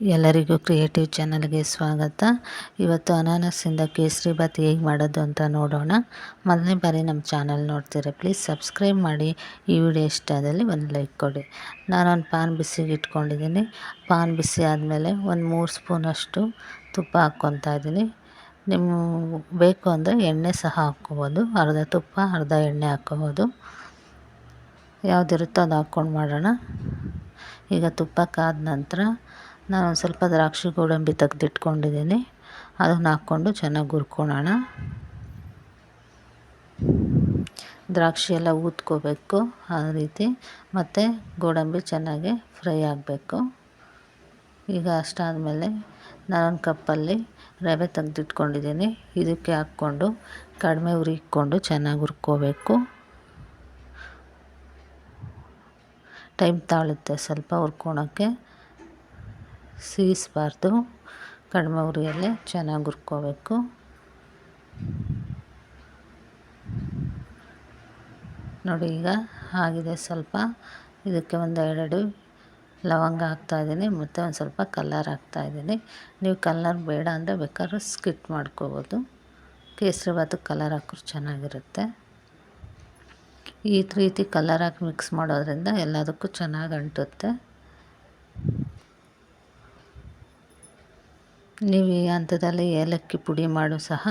ಎಲ್ಲರಿಗೂ ಕ್ರಿಯೇಟಿವ್ ಚಾನಲ್ಗೆ ಸ್ವಾಗತ. ಇವತ್ತು ಅನಾನಸಿಂದ ಕೇಸರಿ ಬಾತ್ ಹೇಗೆ ಮಾಡೋದು ಅಂತ ನೋಡೋಣ. ಮೊದಲನೇ ಬಾರಿ ನಮ್ಮ ಚಾನಲ್ ನೋಡ್ತೀರಾ ಪ್ಲೀಸ್ ಸಬ್ಸ್ಕ್ರೈಬ್ ಮಾಡಿ. ಈ ವಿಡಿಯೋ ಇಷ್ಟ ಆದಲ್ಲಿ ಒಂದು ಲೈಕ್ ಕೊಡಿ. ನಾನೊಂದು ಪಾನ್ ಬಿಸಿಗೆ ಇಟ್ಕೊಂಡಿದ್ದೀನಿ. ಪಾನ್ ಬಿಸಿ ಆದಮೇಲೆ ಒಂದು ಮೂರು ಸ್ಪೂನಷ್ಟು ತುಪ್ಪ ಹಾಕ್ಕೊತಾ ಇದ್ದೀನಿ. ನಿಮ್ಮ ಬೇಕು ಅಂದರೆ ಎಣ್ಣೆ ಸಹ ಹಾಕ್ಕೋಬೋದು. ಅರ್ಧ ತುಪ್ಪ, ಅರ್ಧ ಎಣ್ಣೆ ಹಾಕ್ಕೋಬೋದು. ಯಾವುದಿರುತ್ತೋ ಅದು ಹಾಕ್ಕೊಂಡು ಮಾಡೋಣ. ಈಗ ತುಪ್ಪ ಕಾದ ನಂತರ ನಾನು ಸ್ವಲ್ಪ ದ್ರಾಕ್ಷಿ ಗೋಡಂಬಿ ತೆಗೆದಿಟ್ಕೊಂಡಿದ್ದೀನಿ. ಅದನ್ನು ಹಾಕ್ಕೊಂಡು ಚೆನ್ನಾಗಿ ಹುರ್ಕೊಳ್ಳೋಣ ದ್ರಾಕ್ಷಿ ಎಲ್ಲ ಊದ್ಕೋಬೇಕು, ಆ ರೀತಿ. ಮತ್ತು ಗೋಡಂಬಿ ಚೆನ್ನಾಗಿ ಫ್ರೈ ಆಗಬೇಕು. ಈಗ ಅಷ್ಟಾದಮೇಲೆ ನಾನೊಂದು ಕಪ್ಪಲ್ಲಿ ರವೆ ತೆಗೆದಿಟ್ಕೊಂಡಿದ್ದೀನಿ. ಇದಕ್ಕೆ ಹಾಕ್ಕೊಂಡು ಕಡಿಮೆ ಉರಿ ಇಟ್ಕೊಂಡು ಚೆನ್ನಾಗಿ ಹುರ್ಕೋಬೇಕು. ಟೈಮ್ ತಾಳುತ್ತೆ ಸ್ವಲ್ಪ ಹುರ್ಕೊಳಕ್ಕೆ. ಸೀಸ್ಬಾರ್ದು ಕಡಿಮೆ ಉರಿಯಲ್ಲೇ ಚೆನ್ನಾಗಿ ಹುರ್ಕೋಬೇಕು. ನೋಡಿ ಈಗ ಆಗಿದೆ ಸ್ವಲ್ಪ. ಇದಕ್ಕೆ ಒಂದು ಎರಡು ಲವಂಗ ಹಾಕ್ತಾಯಿದ್ದೀನಿ ಮತ್ತು ಒಂದು ಸ್ವಲ್ಪ ಕಲ್ಲರ್ ಹಾಕ್ತಾಯಿದ್ದೀನಿ ನೀವು ಕಲ್ಲರ್ ಬೇಡ ಅಂದರೆ ಬೇಕಾದ್ರೆ ಸ್ಕಿಟ್ ಮಾಡ್ಕೋಬೋದು. ಕೇಸರಿ ಭಾತಕ್ಕೆ ಕಲರ್ ಹಾಕಿದ್ರೆ ಚೆನ್ನಾಗಿರುತ್ತೆ. ಈ ರೀತಿ ಕಲರ್ ಹಾಕಿ ಮಿಕ್ಸ್ ಮಾಡೋದ್ರಿಂದ ಎಲ್ಲದಕ್ಕೂ ಚೆನ್ನಾಗಿ ಅಂಟುತ್ತೆ. ನೀವು ಈ ಹಂತದಲ್ಲಿ ಏಲಕ್ಕಿ ಪುಡಿ ಮಾಡು ಸಹ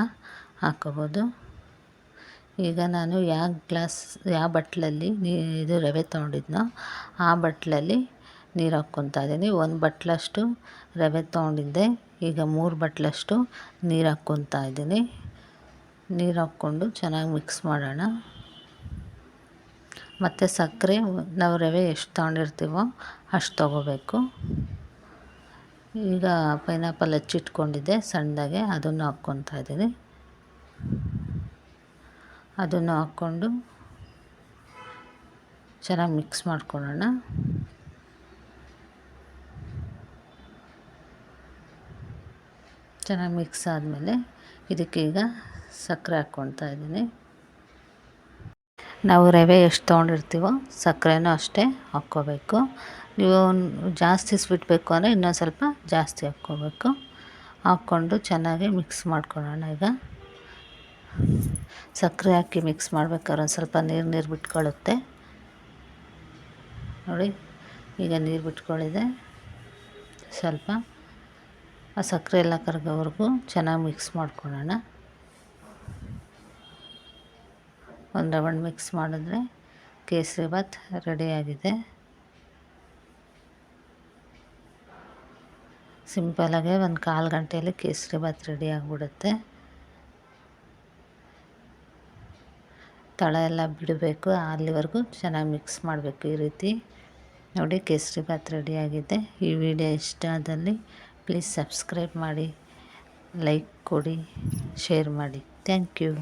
ಹಾಕೋಬೋದು. ಈಗ ನಾನು ಯಾವ ಗ್ಲಾಸ್, ಯಾವ ಬಟ್ಲಲ್ಲಿ ನೀ, ಇದು ರವೆ ತೊಗೊಂಡಿದ್ನೋ ಆ ಬಟ್ಲಲ್ಲಿ ನೀರು ಹಾಕ್ಕೊತಾ ಇದ್ದೀನಿ. ಒಂದು ಬಟ್ಲಷ್ಟು ರವೆ ತೊಗೊಂಡಿದ್ದೆ. ಈಗ ಮೂರು ಬಟ್ಲಷ್ಟು ನೀರು ಹಾಕ್ಕೊತಾ ಇದ್ದೀನಿ. ನೀರು ಹಾಕ್ಕೊಂಡು ಚೆನ್ನಾಗಿ ಮಿಕ್ಸ್ ಮಾಡೋಣ. ಮತ್ತು ಸಕ್ಕರೆ, ನಾವು ರವೆ ಎಷ್ಟು ತೊಗೊಂಡಿರ್ತೀವೋ ಅಷ್ಟು ತೊಗೋಬೇಕು. ಈಗ ಪೈನಾಪಲ್ ಹೆಚ್ಚಿಟ್ಕೊಂಡಿದ್ದೆ, ಸಣ್ಣದಾಗೆ ಅದನ್ನು ಹಾಕ್ಕೊತಾ ಇದ್ದೀನಿ. ಅದನ್ನು ಹಾಕ್ಕೊಂಡು ಚೆನ್ನಾಗಿ ಮಿಕ್ಸ್ ಮಾಡ್ಕೊಳ್ಳೋಣ. ಚೆನ್ನಾಗಿ ಮಿಕ್ಸ್ ಆದಮೇಲೆ ಇದಕ್ಕೆ ಈಗ ಸಕ್ಕರೆ ಹಾಕ್ಕೊತಾ ಇದ್ದೀನಿ. ನಾವು ರವೆ ಎಷ್ಟು ತೊಗೊಂಡಿರ್ತೀವೋ ಸಕ್ಕರೆನೂ ಅಷ್ಟೇ ಹಾಕ್ಕೋಬೇಕು. ನೀವು ಜಾಸ್ತಿ ಸ್ವೀಟ್ ಬೇಕು ಅಂದರೆ ಇನ್ನೊಂದು ಸ್ವಲ್ಪ ಜಾಸ್ತಿ ಹಾಕ್ಕೋಬೇಕು. ಹಾಕ್ಕೊಂಡು ಚೆನ್ನಾಗಿ ಮಿಕ್ಸ್ ಮಾಡ್ಕೊಳ್ಳೋಣ ಈಗ. ಸಕ್ಕರೆ ಹಾಕಿ ಮಿಕ್ಸ್ ಮಾಡ್ಬೇಕಾದ್ರೆ ಒಂದು ಸ್ವಲ್ಪ ನೀರು ನೀರು ಬಿಟ್ಕೊಳ್ಳುತ್ತೆ. ನೋಡಿ, ಈಗ ನೀರು ಬಿಟ್ಕೊಳ್ಳಿದೆ ಸ್ವಲ್ಪ ಆ ಸಕ್ಕರೆ ಎಲ್ಲ ಕರ್ಗೋವರೆಗೂ ಚೆನ್ನಾಗಿ ಮಿಕ್ಸ್ ಮಾಡ್ಕೊಳ್ಳೋಣ. ಒಂದು ರೌಂಡ್ ಮಿಕ್ಸ್ ಮಾಡಿದ್ರೆ ಕೇಸರಿ ಭಾತ್ ರೆಡಿಯಾಗಿದೆ ಸಿಂಪಲಾಗೆ ಒಂದು ಕಾಲು ಗಂಟೆಯಲ್ಲಿ ಕೇಸರಿ ಭಾತ್ ರೆಡಿ ಆಗಿಬಿಡುತ್ತೆ. ತಳ ಎಲ್ಲ ಬಿಡಬೇಕು, ಅಲ್ಲಿವರೆಗೂ ಚೆನ್ನಾಗಿ ಮಿಕ್ಸ್ ಮಾಡಬೇಕು ಈ ರೀತಿ. ನೋಡಿ ಕೇಸರಿ ಭಾತ್ ರೆಡಿಯಾಗಿದೆ ಈ ವಿಡಿಯೋ ಇಷ್ಟ ಆದಲ್ಲಿ ಪ್ಲೀಸ್ ಸಬ್ಸ್ಕ್ರೈಬ್ ಮಾಡಿ ಲೈಕ್ ಕೊಡಿ ಶೇರ್ ಮಾಡಿ. Thank you